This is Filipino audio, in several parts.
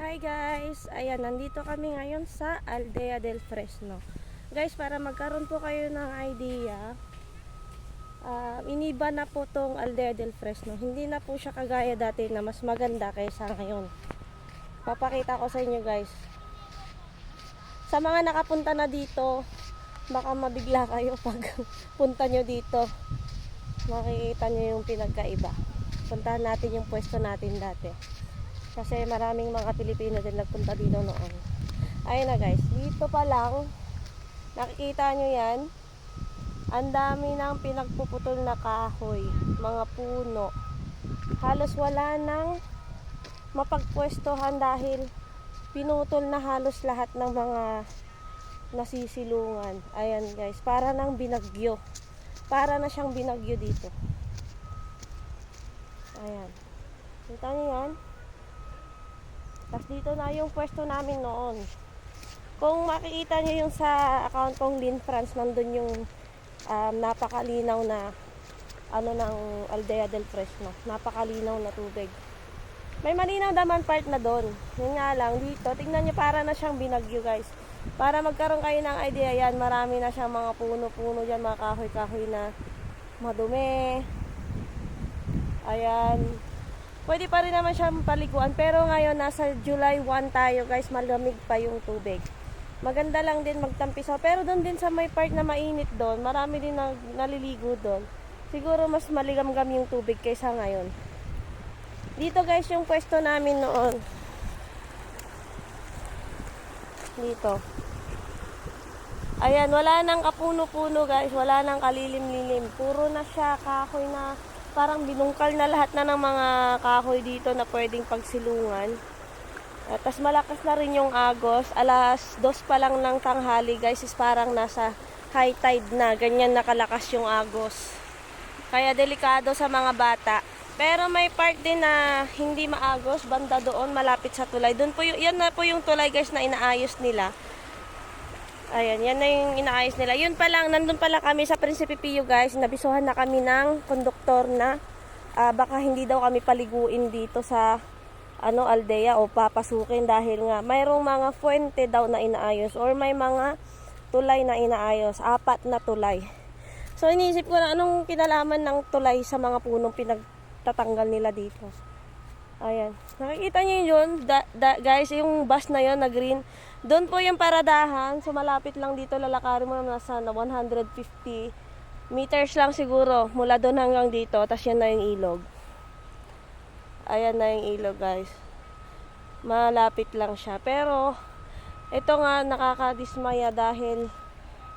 Hi guys! Ayan, nandito kami ngayon sa Aldea del Fresno. Guys, para magkaroon po kayo ng idea, ah, iniba na po tong Aldea del Fresno. Hindi na po siya kagaya dati na mas maganda kaysa ngayon. Papakita ko sa inyo guys. Sa mga nakapunta na dito, baka mabigla kayo pag punta nyo dito. Makikita nyo yung pinagkaiba. Puntahan natin yung pwesto natin dati. Kasi maraming mga Pilipino din nagpunta dito noon. Ayun na guys, dito pa lang, nakikita nyo yan, ang dami ng pinagpuputol na kahoy, mga puno. Halos wala nang mapagpwestohan dahil pinutol na halos lahat ng mga nasisilungan. Ayan guys, para nang binagyo. Para na siyang binagyo dito. Ayan. Kita niyo yan? Tapos dito na yung pwesto namin noon. Kung makikita nyo yung sa account kong Lin France, nandun yung um, napakalinaw na ano ng Aldea del Fresno. Napakalinaw na tubig. May malinaw naman part na doon. Yun nga lang, dito, tingnan nyo para na siyang binagyo guys. Para magkaroon kayo ng idea yan, marami na siyang mga puno-puno dyan, mga kahoy-kahoy na madumi. Ayan, Pwede pa rin naman siyang paliguan. Pero ngayon, nasa July 1 tayo guys. Malamig pa yung tubig. Maganda lang din magtampisaw. Pero doon din sa may part na mainit doon, marami din na, naliligo doon. Siguro mas maligamgam yung tubig kaysa ngayon. Dito guys, yung pwesto namin noon. Dito. Ayan, wala nang kapuno-puno guys. Wala nang kalilim-lilim. Puro na siya kahoy na parang binungkal na lahat na ng mga kahoy dito na pwedeng pagsilungan. At tas malakas na rin yung agos. Alas dos pa lang ng tanghali guys is parang nasa high tide na. Ganyan nakalakas yung agos. Kaya delikado sa mga bata. Pero may part din na hindi maagos, banda doon, malapit sa tulay. Doon po yung, yan na po yung tulay guys na inaayos nila. Ayan, yan na yung inaayos nila. Yun pa lang, nandun pala kami sa Prinsipe Pio guys. Nabisuhan na kami ng konduktor na ah, baka hindi daw kami paliguin dito sa ano aldea o papasukin dahil nga mayroong mga fuente daw na inaayos or may mga tulay na inaayos. Apat na tulay. So iniisip ko na anong kinalaman ng tulay sa mga punong pinagtatanggal nila dito. Ayan. Nakikita niyo yun, da, da, guys, yung bus na yun na green. Doon po yung paradahan. So, malapit lang dito. Lalakarin mo na nasa na 150 meters lang siguro. Mula doon hanggang dito. Tapos yan na yung ilog. Ayan na yung ilog, guys. Malapit lang siya. Pero, ito nga nakakadismaya dahil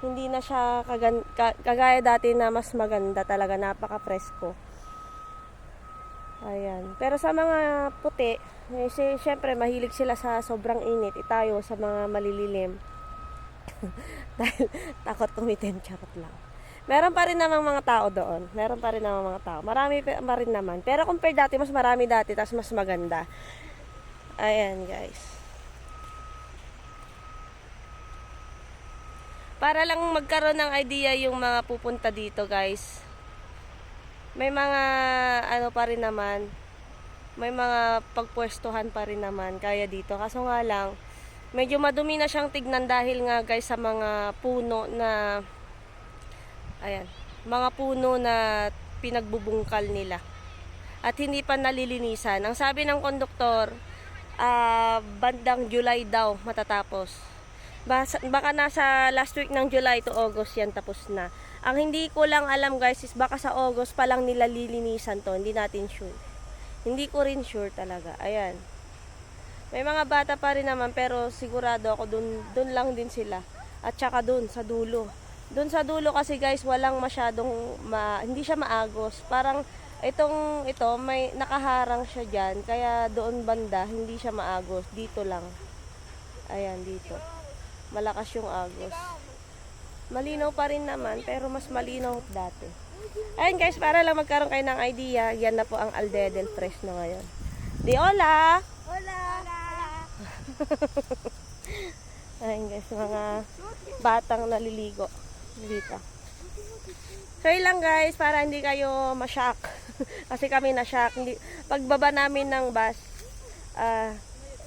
hindi na siya kagan- ka- kagaya dati na mas maganda talaga. Napaka-presko. Ayan. Pero sa mga puti, eh, syempre mahilig sila sa sobrang init. Eh, tayo sa mga malililim. Dahil takot tumitim, charot lang. Meron pa rin namang mga tao doon. Meron pa rin namang mga tao. Marami pa rin naman. Pero compare dati, mas marami dati, tapos mas maganda. Ayan, guys. Para lang magkaroon ng idea yung mga pupunta dito, guys may mga ano pa rin naman. May mga pagpwestuhan pa rin naman kaya dito. Kaso nga lang medyo madumi na siyang tignan dahil nga guys sa mga puno na ayan mga puno na pinagbubungkal nila. At hindi pa nalilinisan. Ang sabi ng konduktor ah, bandang July daw matatapos. Bas- baka nasa last week ng July to August yan tapos na. Ang hindi ko lang alam guys is baka sa August pa lang nila lilinisan to. Hindi natin sure. Hindi ko rin sure talaga. Ayan. May mga bata pa rin naman pero sigurado ako dun, dun lang din sila. At saka dun sa dulo. Dun sa dulo kasi guys walang masyadong ma, hindi siya maagos. Parang itong ito may nakaharang siya diyan kaya doon banda hindi siya maagos. Dito lang. Ayan dito malakas yung agos. Malinaw pa rin naman, pero mas malinaw dati. Ayun guys, para lang magkaroon kayo ng idea, yan na po ang Aldea del Fresno ngayon. Di hola! Hola! Ayun guys, mga batang naliligo dito. So yun lang guys, para hindi kayo ma-shock. Kasi kami na-shock. Hindi, pagbaba namin ng bus, ah,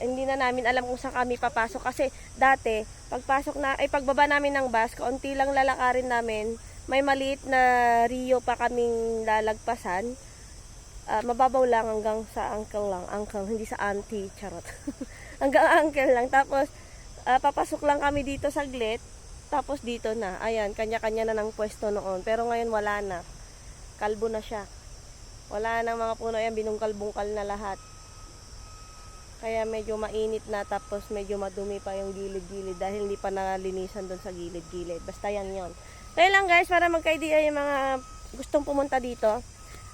hindi na namin alam kung saan kami papasok kasi dati pagpasok na ay pagbaba namin ng bus kaunti lang lalakarin namin. May maliit na rio pa kaming lalagpasan. Ah, mababaw lang hanggang sa uncle lang uncle hindi sa auntie charot. Hanggang uncle lang. Tapos ah, papasok lang kami dito saglit. Tapos dito na. Ayan kanya-kanya na ng pwesto noon. Pero ngayon wala na. Kalbo na siya. Wala na mga puno. Yan binungkal-bungkal na lahat kaya medyo mainit na tapos medyo madumi pa yung gilid-gilid dahil hindi pa nalinisan doon sa gilid-gilid. Basta yan yon. Kaya lang guys, para magka-idea yung mga gustong pumunta dito,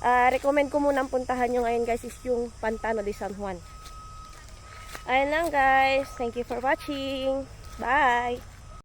ah, recommend ko muna ang puntahan nyo ngayon guys is yung Pantano de San Juan. Ayan lang guys. Thank you for watching. Bye!